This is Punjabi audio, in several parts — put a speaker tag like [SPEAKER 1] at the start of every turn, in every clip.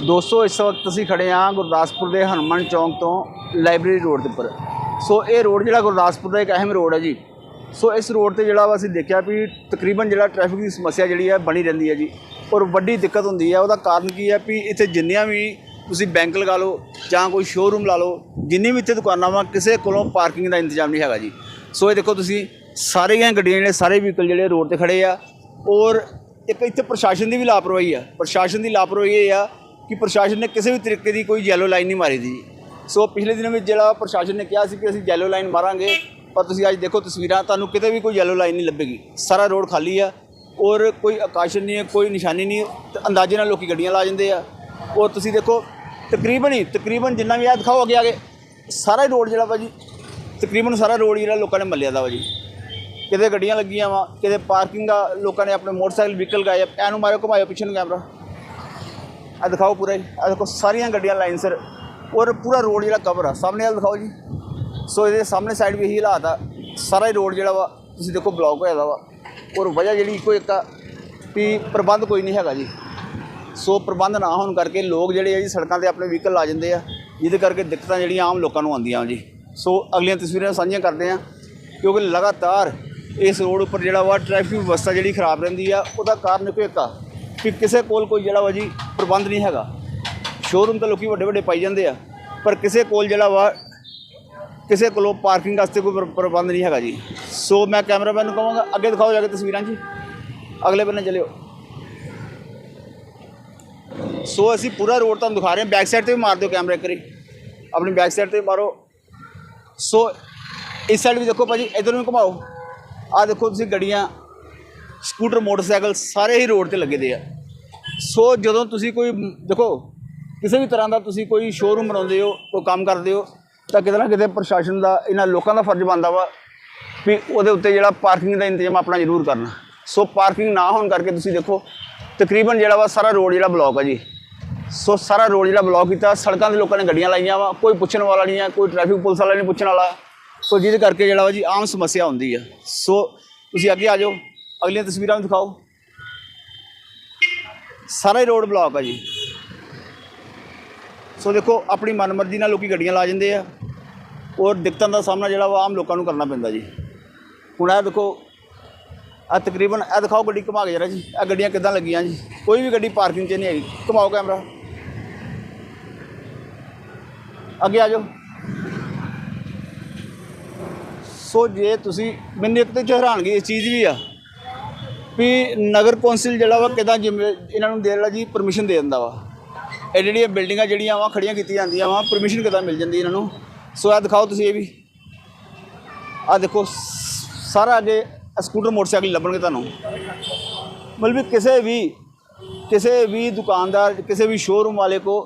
[SPEAKER 1] ਦੋਸਤੋ, ਇਸ ਵਕਤ ਅਸੀਂ ਖੜੇ ਹਾਂ ਗੁਰਦਾਸਪੁਰ ਦੇ ਹਨੂੰਮਾਨ ਚੌਂਕ ਤੋਂ ਲਾਇਬ੍ਰੇਰੀ ਰੋਡ ਦੇ ਉੱਪਰ। ਸੋ, ਇਹ ਰੋਡ ਜਿਹੜਾ ਗੁਰਦਾਸਪੁਰ ਦਾ ਇੱਕ ਅਹਿਮ ਰੋਡ ਹੈ ਜੀ। ਸੋ, ਇਸ ਰੋਡ ਤੇ ਜਿਹੜਾ ਵਾ ਅਸੀਂ ਦੇਖਿਆ ਵੀ ਤਕਰੀਬਨ ਜਿਹੜਾ ਟ੍ਰੈਫਿਕ ਦੀ ਸਮੱਸਿਆ ਜਿਹੜੀ ਹੈ ਬਣੀ ਰਹਿੰਦੀ ਹੈ ਜੀ। ਔਰ ਵੱਡੀ ਦਿੱਕਤ ਹੁੰਦੀ ਹੈ, ਉਹਦਾ ਕਾਰਨ ਕੀ ਹੈ ਵੀ ਇੱਥੇ ਜਿੰਨੀਆਂ ਵੀ ਤੁਸੀਂ ਬੈਂਕ ਲਗਾ ਲਓ ਜਾਂ ਕੋਈ ਸ਼ੋਰੂਮ ਲਾ ਲਓ, ਜਿੰਨੀ ਵੀ ਇੱਥੇ ਦੁਕਾਨਾਂ ਵਾ, ਕਿਸੇ ਕੋਲੋਂ ਪਾਰਕਿੰਗ ਦਾ ਇੰਤਜ਼ਾਮ ਨਹੀਂ ਹੈਗਾ ਜੀ। ਸੋ, ਇਹ ਦੇਖੋ ਤੁਸੀਂ, ਸਾਰੀਆਂ ਗੱਡੀਆਂ ਜਿਹੜੇ, ਸਾਰੇ ਵਹੀਕਲ ਜਿਹੜੇ ਰੋਡ ਤੇ ਖੜੇ ਆ। ਔਰ ਇੱਕ ਇੱਥੇ ਪ੍ਰਸ਼ਾਸਨ ਦੀ ਵੀ ਲਾਪਰਵਾਹੀ ਆ। ਪ੍ਰਸ਼ਾਸਨ ਦੀ ਲਾਪਰਵਾਹੀ ਇਹ ਆ ਕਿ ਪ੍ਰਸ਼ਾਸਨ ਨੇ ਕਿਸੇ ਵੀ ਤਰੀਕੇ ਦੀ ਕੋਈ ਯੈਲੋ ਲਾਈਨ ਨਹੀਂ ਮਾਰੀ ਦੀ। ਸੋ ਪਿਛਲੇ ਦਿਨਾਂ ਵਿੱਚ ਜਿਹੜਾ ਪ੍ਰਸ਼ਾਸਨ ਨੇ ਕਿਹਾ ਸੀ ਕਿ ਅਸੀਂ ਯੈਲੋ ਲਾਈਨ ਮਾਰਾਂਗੇ, ਪਰ ਤੁਸੀਂ ਅੱਜ ਦੇਖੋ ਤਸਵੀਰਾਂ, ਤੁਹਾਨੂੰ ਕਿਤੇ ਵੀ ਕੋਈ ਯੈਲੋ ਲਾਈਨ ਨਹੀਂ ਲੱਭੇਗੀ। ਸਾਰਾ ਰੋਡ ਖਾਲੀ ਆ ਔਰ ਕੋਈ ਆਕਾਸ਼ਨ ਨਹੀਂ ਹੈ, ਕੋਈ ਨਿਸ਼ਾਨੀ ਨਹੀਂ, ਤੇ ਅੰਦਾਜ਼ੇ ਨਾਲ ਲੋਕੀ ਗੱਡੀਆਂ ਲਾ ਜਾਂਦੇ ਆ। ਔਰ ਤੁਸੀਂ ਦੇਖੋ, ਤਕਰੀਬਨ ਹੀ, ਤਕਰੀਬਨ ਜਿੰਨਾ ਵੀ ਆ ਦਿਖਾਓ ਅੱਗੇ ਆ ਕੇ, ਸਾਰਾ ਰੋਡ ਜਿਹੜਾ ਵਾ ਜੀ, ਤਕਰੀਬਨ ਸਾਰਾ ਰੋਡ ਜਿਹੜਾ ਲੋਕਾਂ ਨੇ ਮੱਲਿਆ ਦਾ ਵਾ ਜੀ। ਕਿਤੇ ਗੱਡੀਆਂ ਲੱਗੀਆਂ ਵਾ, ਕਿਤੇ ਪਾਰਕਿੰਗ ਆ ਲੋਕਾਂ ਨੇ ਆਪਣੇ ਮੋਟਰਸਾਈਕਲ ਵਹੀਕਲ ਗਾਏ ਆ ਐਨੂੰ ਮਾਰਿਓ, ਘੁਮਾਇਓ ਪਿੱਛੇ ਨੂੰ ਕੈਮਰਾ ਆ ਦਿਖਾਓ ਪੂਰਾ ਜੀ। ਆ ਦੇਖੋ, ਸਾਰੀਆਂ ਗੱਡੀਆਂ ਲਾਈਨ ਸਿਰ। ਔਰ ਪੂਰਾ ਰੋਡ ਜਿਹੜਾ ਕਵਰ ਆ। ਸਾਹਮਣੇ ਵਾਲ ਦਿਖਾਓ ਜੀ। ਸੋ ਇਹਦੇ ਸਾਹਮਣੇ ਸਾਈਡ ਵੀ ਇਹੀ ਹਾਲਾਤ ਆ। ਸਾਰਾ ਹੀ ਰੋਡ ਜਿਹੜਾ ਵਾ, ਤੁਸੀਂ ਦੇਖੋ ਬਲੌਕ ਹੋਇਆ ਦਾ ਵਾ। ਔਰ ਵਜ੍ਹਾ ਜਿਹੜੀ ਇੱਕੋ ਇੱਕ ਆ ਵੀ ਪ੍ਰਬੰਧ ਕੋਈ ਨਹੀਂ ਹੈਗਾ ਜੀ। ਸੋ ਪ੍ਰਬੰਧ ਨਾ ਹੋਣ ਕਰਕੇ ਲੋਕ ਜਿਹੜੇ ਆ ਜੀ, ਸੜਕਾਂ ਤੇ ਆਪਣੇ ਵਹੀਕਲ ਲਾ ਜਾਂਦੇ ਆ। ਜਿਹਦੇ ਕਰਕੇ ਦਿੱਕਤਾਂ ਜਿਹੜੀਆਂ ਆਮ ਲੋਕਾਂ ਨੂੰ ਆਉਂਦੀਆਂ ਜੀ। ਸੋ ਅਗਲੀਆਂ ਤਸਵੀਰਾਂ ਸਾਂਝੀਆਂ ਕਰਦੇ ਆ, ਕਿਉਂਕਿ ਲਗਾਤਾਰ ਇਸ ਰੋਡ ਉੱਪਰ ਜਿਹੜਾ ਵਾ ਟ੍ਰੈਫਿਕ ਵਿਵਸਥਾ ਜਿਹੜੀ ਖਰਾਬ ਰਹਿੰਦੀ ਆ, ਉਹਦਾ ਕਾਰਨ ਇੱਕੋ ਇੱਕ ਆ। ਕਿ ਕਿਸੇ ਕੋਲ ਕੋਈ ਜਿਹੜਾ ਵਾ ਜੀ ਪ੍ਰਬੰਧ ਨਹੀਂ ਹੈਗਾ। ਸ਼ੋਰੂਮ ਤਾਂ ਲੋਕੀ ਵੱਡੇ ਵੱਡੇ ਪਾਈ ਜਾਂਦੇ ਆ, ਪਰ ਕਿਸੇ ਕੋਲ ਜਿਹੜਾ ਵਾ, ਕਿਸੇ ਕੋਲੋਂ ਪਾਰਕਿੰਗ ਵਾਸਤੇ ਕੋਈ ਪ੍ਰ- ਪ੍ਰਬੰਧ ਨਹੀਂ ਹੈਗਾ ਜੀ। ਸੋ ਮੈਂ ਕੈਮਰਾਮੈਨ ਨੂੰ ਕਹਾਂਗਾ, ਅੱਗੇ ਦਿਖਾਓ ਜਾ ਕੇ ਤਸਵੀਰਾਂ ਜੀ। ਅਗਲੇ ਬੰਨੇ ਚਲਿਓ। ਸੋ ਅਸੀਂ ਪੂਰਾ ਰੋਡ ਤੁਹਾਨੂੰ ਦਿਖਾ ਰਹੇ ਹਾਂ। ਬੈਕ ਸਾਈਡ ਤੇ ਵੀ ਮਾਰ ਦਿਓ ਕੈਮਰਾ ਇੱਕ ਆਪਣੀ ਬੈਕ ਸਾਈਡ ਤੇ ਵੀ ਮਾਰੋ। ਸੋ ਇਸ ਸਾਈਡ ਵੀ ਦੇਖੋ ਭਾਜੀ, ਇਧਰ ਨੂੰ ਘੁਮਾਓ। ਆਹ ਦੇਖੋ ਤੁਸੀਂ ਗੱਡੀਆਂ। ਸਕੂਟਰ, ਮੋਟਰਸਾਈਕਲ ਸਾਰੇ ਹੀ ਰੋਡ ਤੇ ਲੱਗੇ ਦੇ ਆ। ਸੋ ਜਦੋਂ ਤੁਸੀਂ ਕੋਈ, ਦੇਖੋ, ਕਿਸੇ ਵੀ ਤਰ੍ਹਾਂ ਦਾ ਤੁਸੀਂ ਕੋਈ ਸ਼ੋਰੂਮ ਬਣਾਉਂਦੇ ਹੋ, ਕੋਈ ਕੰਮ ਕਰਦੇ ਹੋ, ਤਾਂ ਕਿਤੇ ਨਾ ਕਿਤੇ ਪ੍ਰਸ਼ਾਸਨ ਦਾ, ਇਹਨਾਂ ਲੋਕਾਂ ਦਾ ਫਰਜ਼ ਬਣਦਾ ਵਾ ਵੀ ਉਹਦੇ ਉੱਤੇ ਜਿਹੜਾ ਪਾਰਕਿੰਗ ਦਾ ਇੰਤਜ਼ਾਮ ਆਪਣਾ ਜ਼ਰੂਰ ਕਰਨਾ। ਸੋ ਪਾਰਕਿੰਗ ਨਾ ਹੋਣ ਕਰਕੇ ਤੁਸੀਂ ਦੇਖੋ, ਤਕਰੀਬਨ ਜਿਹੜਾ ਵਾ ਸਾਰਾ ਰੋਡ ਜਿਹੜਾ ਬਲੌਕ ਆ ਜੀ। ਸੋ ਸਾਰਾ ਰੋਡ ਜਿਹੜਾ ਬਲੌਕ ਕੀਤਾ, ਸੜਕਾਂ ਦੇ ਲੋਕਾਂ ਨੇ ਗੱਡੀਆਂ ਲਾਈਆਂ ਵਾ, ਕੋਈ ਪੁੱਛਣ ਵਾਲਾ ਨਹੀਂ ਆ, ਕੋਈ ਟ੍ਰੈਫਿਕ ਪੁਲਿਸ ਵਾਲਾ ਨਹੀਂ ਪੁੱਛਣ ਵਾਲਾ। ਸੋ ਜਿਹਦੇ ਕਰਕੇ ਜਿਹੜਾ ਵਾ ਜੀ ਆਮ ਸਮੱਸਿਆ ਹੁੰਦੀ ਆ। ਸੋ ਤੁਸੀਂ ਅੱਗੇ ਆ ਜਾਓ। ਅਗਲੀਆਂ ਤਸਵੀਰਾਂ ਵੀ ਦਿਖਾਓ। ਸਾਰਾ ਹੀ ਰੋਡ ਬਲੌਕ ਆ ਜੀ। ਸੋ ਦੇਖੋ, ਆਪਣੀ ਮਨਮਰਜ਼ੀ ਨਾਲ ਲੋਕੀ ਗੱਡੀਆਂ ਲਾ ਜਾਂਦੇ ਆ। ਔਰ ਦਿੱਕਤਾਂ ਦਾ ਸਾਹਮਣਾ ਜਿਹੜਾ ਵਾ ਆਮ ਲੋਕਾਂ ਨੂੰ ਕਰਨਾ ਪੈਂਦਾ ਜੀ। ਹੁਣ ਇਹ ਦੇਖੋ ਆ ਤਕਰੀਬਨ ਇਹ ਦਿਖਾਓ ਗੱਡੀ ਘੁਮਾ ਕੇ ਜਰਾ ਜੀ। ਇਹ ਗੱਡੀਆਂ ਕਿੱਦਾਂ ਲੱਗੀਆਂ ਜੀ। ਕੋਈ ਵੀ ਗੱਡੀ ਪਾਰਕਿੰਗ 'ਚ ਨਹੀਂ ਹੈਗੀ। ਘੁਮਾਓ ਕੈਮਰਾ। ਅੱਗੇ ਆ ਜਾਓ। ਸੋ ਜੇ ਤੁਸੀਂ, ਮੈਨੂੰ ਇੱਕ ਤੇ ਹੈਰਾਨਗੀ ਇਸ ਚੀਜ਼ ਵੀ ਆ। ਵੀ ਨਗਰ ਕੌਂਸਲ ਜਿਹੜਾ ਵਾ ਕਿਦਾਂ ਜਿਵੇਂ ਇਹਨਾਂ ਨੂੰ ਦੇ ਲਾ ਜੀ ਪਰਮਿਸ਼ਨ ਦੇ ਦਿੰਦਾ ਵਾ। ਇਹ ਜਿਹੜੀਆਂ ਬਿਲਡਿੰਗਾਂ ਜਿਹੜੀਆਂ ਵਾ ਖੜੀਆਂ ਕੀਤੀਆਂ ਜਾਂਦੀਆਂ ਵਾ ਪਰਮਿਸ਼ਨ ਕਿਦਾਂ ਮਿਲ ਜਾਂਦੀ ਇਹਨਾਂ ਨੂੰ? ਸੋ ਆ ਦਿਖਾਓ ਤੁਸੀਂ ਇਹ ਵੀ। ਆ ਦੇਖੋ ਸ- ਸਾਰਾ ਅੱਗੇ ਸਕੂਟਰ, ਮੋਟਰਸਾਈਕਲ ਲੱਭਣਗੇ ਤੁਹਾਨੂੰ। ਮਤਲਬ ਵੀ ਕਿਸੇ ਵੀ ਕਿਸੇ ਵੀ ਦੁਕਾਨਦਾਰ, ਕਿਸੇ ਵੀ ਸ਼ੋਰੂਮ ਵਾਲੇ ਕੋ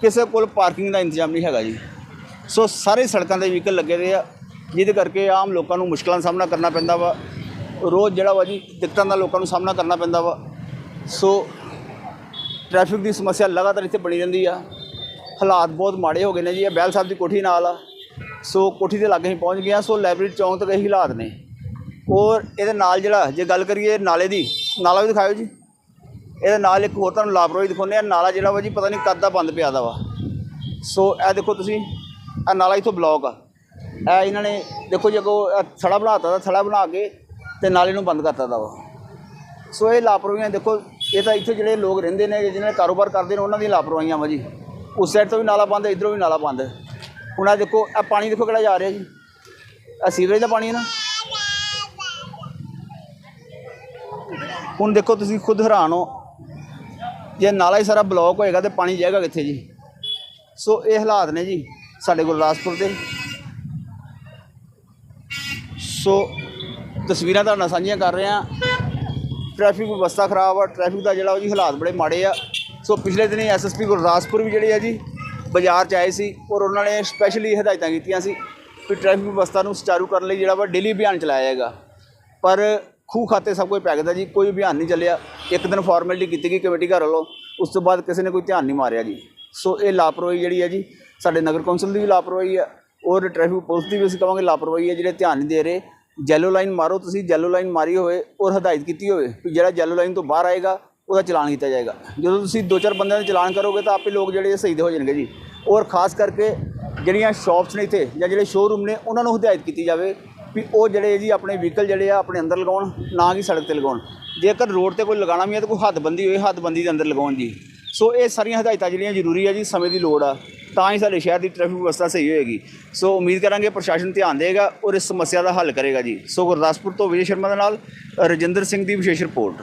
[SPEAKER 1] ਕਿਸੇ ਕੋਲ ਪਾਰਕਿੰਗ ਦਾ ਇੰਤਜ਼ਾਮ ਨਹੀਂ ਹੈਗਾ ਜੀ। ਸੋ ਸਾਰੇ ਸੜਕਾਂ ਦੇ ਵਹੀਕਲ ਲੱਗੇ ਦੇ ਆ, ਜਿਹਦੇ ਕਰਕੇ ਆਮ ਲੋਕਾਂ ਨੂੰ ਮੁਸ਼ਕਲਾਂ ਦਾ ਸਾਹਮਣਾ ਕਰਨਾ ਪੈਂਦਾ ਵਾ। ਰੋਜ਼ ਜਿਹੜਾ ਵਾ ਜੀ ਦਿੱਕਤਾਂ ਦਾ ਲੋਕਾਂ ਨੂੰ ਸਾਹਮਣਾ ਕਰਨਾ ਪੈਂਦਾ ਵਾ। ਸੋ ਟ੍ਰੈਫਿਕ ਦੀ ਸਮੱਸਿਆ ਲਗਾਤਾਰ ਇੱਥੇ ਬਣੀ ਰਹਿੰਦੀ ਆ। ਹਾਲਾਤ ਬਹੁਤ ਮਾੜੇ ਹੋ ਗਏ ਨੇ ਜੀ, ਇਹ ਬੈਲ ਸਾਹਿਬ ਦੀ ਕੋਠੀ ਨਾਲ ਆ। ਸੋ ਕੋਠੀ ਦੇ ਲਾਗੇ ਹੀ ਪਹੁੰਚ ਗਏ ਹਾਂ ਸੋ ਲਾਇਬ੍ਰੇਰੀ ਚੌਂਕ ਤੱਕ ਇਹੀ ਹਾਲਾਤ ਨੇ। ਔਰ ਇਹਦੇ ਨਾਲ ਜਿਹੜਾ, ਜੇ ਗੱਲ ਕਰੀਏ ਨਾਲੇ ਦੀ, ਨਾਲਾ ਵੀ ਦਿਖਾਇਓ ਜੀ। ਇਹਦੇ ਨਾਲ ਇੱਕ ਹੋਰ ਤੁਹਾਨੂੰ ਲਾਪਰਵਾਹੀ ਦਿਖਾਉਂਦੇ ਆ ਨਾਲਾ ਜਿਹੜਾ ਵਾ ਜੀ, ਪਤਾ ਨਹੀਂ ਕਦ ਦਾ ਬੰਦ ਪਿਆ ਦਾ ਵਾ। ਸੋ ਇਹ ਦੇਖੋ ਤੁਸੀਂ, ਇਹ ਨਾਲਾ ਇੱਥੋਂ ਬਲੌਕ ਆ। ਇਹ ਇਹਨਾਂ ਨੇ ਦੇਖੋ ਜੇ ਕੋ ਥੜਾ ਬਣਾਤਾ ਦਾ ਥੜਾ ਬਣਾ ਕੇ ਤੇ ਨਾਲੇ ਨੂੰ ਬੰਦ ਕਰਤਾ ਦਾ ਵਾ। ਸੋ ਇਹ ਲਾਪਰਵਾਹੀਆਂ ਦੇਖੋ, ਇਹ ਤਾਂ ਇੱਥੇ ਜਿਹੜੇ ਲੋਕ ਰਹਿੰਦੇ ਨੇ, ਜਿਹਨਾਂ ਨੇ ਕਾਰੋਬਾਰ ਕਰਦੇ ਨੇ, ਉਹਨਾਂ ਦੀਆਂ ਲਾਪਰਵਾਹੀਆਂ ਵਾ ਜੀ। ਉਸ ਸਾਈਡ ਤੋਂ ਵੀ ਨਾਲਾ ਬੰਦ, ਇਧਰੋਂ ਵੀ ਨਾਲਾ ਬੰਦ। ਹੁਣ ਆ ਦੇਖੋ ਇਹ ਪਾਣੀ ਦੇਖੋ ਕਿਹੜਾ ਜਾ ਰਿਹਾ ਜੀ। ਇਹ ਸੀਵਰੇਜ ਦਾ ਪਾਣੀ ਹੈ ਨਾ। ਹੁਣ ਦੇਖੋ, ਤੁਸੀਂ ਖੁਦ ਹੈਰਾਨ ਹੋ। ਜੇ ਨਾਲਾ ਹੀ ਸਾਰਾ ਬਲੌਕ ਹੋਏਗਾ ਤੇ ਪਾਣੀ ਜਾਏਗਾ ਕਿੱਥੇ ਜੀ? ਸੋ ਇਹ ਹਾਲਾਤ ਨੇ ਜੀ, ਸਾਡੇ ਗੁਰਦਾਸਪੁਰ ਦੇ। ਸੋ ਤਸਵੀਰਾਂ ਤੁਹਾਡੇ ਨਾਲ ਸਾਂਝੀਆਂ ਕਰ ਰਹੇ। ਹਾਂ ਟ੍ਰੈਫਿਕ ਵਿਵਸਥਾ ਖਰਾਬ ਆ, ਟ੍ਰੈਫਿਕ ਦਾ ਜਿਹੜਾ ਉਹ ਜੀ ਹਾਲਾਤ ਬੜੇ ਮਾੜੇ ਆ। ਸੋ ਪਿਛਲੇ ਦਿਨੀ ਐਸਐਸਪੀ ਗੁਰਦਾਸਪੁਰ ਵੀ ਜਿਹੜੇ ਆ ਜੀ, ਬਾਜ਼ਾਰ 'ਚ ਆਏ ਸੀ ਔਰ ਉਹਨਾਂ ਨੇ ਸਪੈਸ਼ਲੀ ਹਦਾਇਤਾਂ ਕੀਤੀਆਂ ਸੀ ਕਿ ਟ੍ਰੈਫਿਕ ਵਿਵਸਥਾ ਨੂੰ ਸੁਚਾਰੂ ਕਰਨ ਲਈ ਜਿਹੜਾ ਵਾ ਡੇਲੀ ਅਭਿਆਨ ਚਲਾਇਆ ਜਾਏਗਾ ਪਰ ਖੂਹ ਖਾਤੇ ਸਭ ਕੁਝ ਪੈ ਜੀ, ਕੋਈ ਅਭਿਆਨ ਨਹੀਂ ਚੱਲਿਆ। ਇੱਕ ਦਿਨ ਫਾਰਮੈਲਿਟੀ ਕੀਤੀ ਗਈ ਕਮੇਟੀ ਘਰ ਵੱਲੋਂ, ਉਸ ਤੋਂ ਬਾਅਦ ਕਿਸੇ ਨੇ ਕੋਈ ਧਿਆਨ ਨਹੀਂ ਮਾਰਿਆ ਜੀ। ਸੋ ਇਹ ਲਾਪਰਵਾਹੀ ਜਿਹੜੀ ਹੈ ਜੀ, ਸਾਡੇ ਨਗਰ ਕੌਂਸਲ ਦੀ ਵੀ ਲਾਪਰਵਾਹੀ ਹੈ ਔਰ ਟ੍ਰੈਫਿਕ ਪੁਲਿਸ ਦੀ ਵੀ ਅਸੀਂ ਕਹਾਂਗੇ ਲਾਪਰਵਾਹੀ ਹੈ ਜਿਹੜੇ ਧਿਆਨ ਨਹੀਂ ਦੇ ਰਹੇ। ਜੈਲੋ ਲਾਈਨ ਮਾਰੋ ਤੁਸੀਂ ਜੈਲੋ ਲਾਈਨ ਮਾਰੀ ਹੋਵੇ, ਔਰ ਹਦਾਇਤ ਕੀਤੀ ਹੋਵੇ ਕਿ ਜਿਹੜਾ ਜੈਲੋ ਲਾਈਨ ਤੋਂ ਬਾਹਰ ਆਏਗਾ, ਉਹਦਾ ਚਲਾਨ ਕੀਤਾ ਜਾਏਗਾ। ਜਦੋਂ ਤੁਸੀਂ ਦੋ ਚਾਰ ਬੰਦਿਆਂ ਦਾ ਚਲਾਨ ਕਰੋਗੇ ਤਾਂ ਆਪੇ ਲੋਕ ਜਿਹੜੇ ਸਹੀ ਦੇ ਹੋ ਜਾਣਗੇ ਜੀ। ਔਰ ਖਾਸ ਕਰਕੇ ਜਿਹੜੀਆਂ ਸ਼ਾਪਸ ਨੇ ਇੱਥੇ ਜਾਂ ਜਿਹੜੇ ਸ਼ੋਰੂਮ ਨੇ, ਉਹਨਾਂ ਨੂੰ ਹਦਾਇਤ ਕੀਤੀ ਜਾਵੇ ਵੀ ਉਹ ਜਿਹੜੇ ਜੀ ਆਪਣੇ ਵਹੀਕਲ ਜਿਹੜੇ ਆ, ਆਪਣੇ ਅੰਦਰ ਲਗਾਉਣ, ਨਾ ਕਿ ਸੜਕ ਤੇ ਲਗਾਉਣ। ਜੇਕਰ ਰੋਡ ਤੇ ਕੋਈ ਲਗਾਉਣਾ ਵੀ ਹੈ ਤਾਂ ਕੋਈ ਹੱਦਬੰਦੀ ਹੋਏ ਹੱਦਬੰਦੀ ਦੇ ਅੰਦਰ ਲਗਾਉਣ ਜੀ। ਸੋ ਇਹ ਸਾਰੀਆਂ ਹਦਾਇਤਾਂ ਜਿਹੜੀਆਂ ਜ਼ਰੂਰੀ ਆ ਜੀ, ਸਮੇਂ ਦੀ ਲੋੜ ਆ। ਤਾਂ ਹੀ ਸਾਡੇ ਸ਼ਹਿਰ ਦੀ ਟ੍ਰੈਫਿਕ ਵਿਵਸਥਾ ਸਹੀ ਹੋਏਗੀ। ਸੋ ਉਮੀਦ ਕਰਾਂਗੇ ਪ੍ਰਸ਼ਾਸਨ ਧਿਆਨ ਦੇਗਾ ਔਰ ਇਸ ਸਮੱਸਿਆ ਦਾ ਹੱਲ ਕਰੇਗਾ ਜੀ। ਸੋ ਗੁਰਦਾਸਪੁਰ ਤੋਂ ਵਿਜੇ ਸ਼ਰਮਾ ਦੇ ਨਾਲ ਰਜਿੰਦਰ ਸਿੰਘ ਦੀ ਵਿਸ਼ੇਸ਼ ਰਿਪੋਰਟ।